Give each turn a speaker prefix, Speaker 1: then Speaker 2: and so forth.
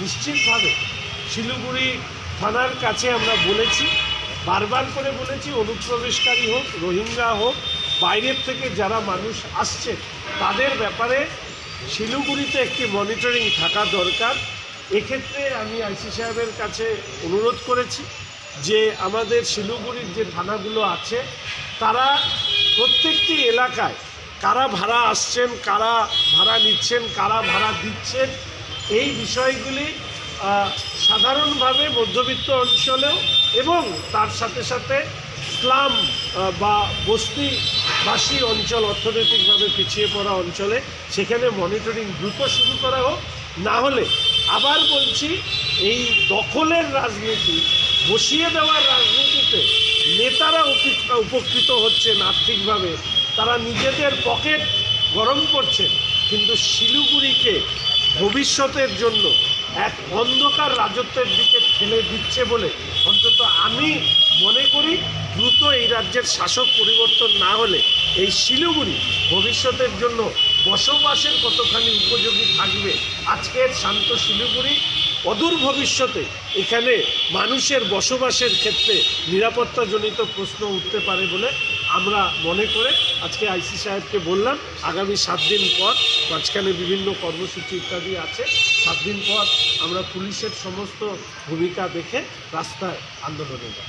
Speaker 1: নিশ্চিতভাবে শিলিগুড়ি থানার কাছে আমরা বলেছি, বারবার করে বলেছি, অনুপ্রবেশকারী হোক, রোহিঙ্গা হোক, বাইরের থেকে যারা মানুষ আসছে, তাদের ব্যাপারে শিলিগুড়িতে একটি মনিটরিং থাকা দরকার। এক্ষেত্রে আমি আইসি সাহেবের কাছে অনুরোধ করেছি যে আমাদের শিলিগুড়ির যে থানাগুলো আছে, তারা প্রত্যেকটি এলাকায় কারা ভাড়া আসছেন, কারা ভাড়া নিচ্ছেন, কারা ভাড়া দিচ্ছেন, এই বিষয়গুলি সাধারণভাবে মধ্যবিত্ত অঞ্চলেও এবং তার সাথে সাথে স্লাম বা বস্তিবাসী অঞ্চল অর্থনৈতিকভাবে পিছিয়ে পড়া অঞ্চলে সেখানে মনিটরিং দ্রুত শুরু করা হোক। না হলে আবার বলছি, এই দখলের রাজনীতি, বসিয়ে দেওয়ার রাজনীতিতে নেতারা উপি- উপকৃত হচ্ছেন আর্থিকভাবে। তারা নিজেদের পকেট গরম করছেন কিন্তু শিলিগুড়িকে ভবিষ্যতের জন্য এক অন্ধকার রাজত্বের দিকে ঠেলে দিচ্ছে বলে অন্তত আমি মনে করি দ্রুত এই রাজ্যের শাসক পরিবর্তন না হলে এই শিলিগুড়ি ভবিষ্যতের জন্য বসবাসের কতখানি উপযোগী থাকবে? আজকের শান্ত শিলিগুড়ি, অদূর ভবিষ্যতে এখানে মানুষের বসবাসের ক্ষেত্রে নিরাপত্তাজনিত প্রশ্ন উঠতে পারে বলে আমরা মনে করে আজকে আইসি সাহেবকে বললাম, আগামী সাত দিন পর মাঝখানে বিভিন্ন কর্মসূচি ইত্যাদি আছে, সাত দিন পর আমরা পুলিশের সমস্ত ভূমিকা দেখে রাস্তায় আন্দোলনে যাব।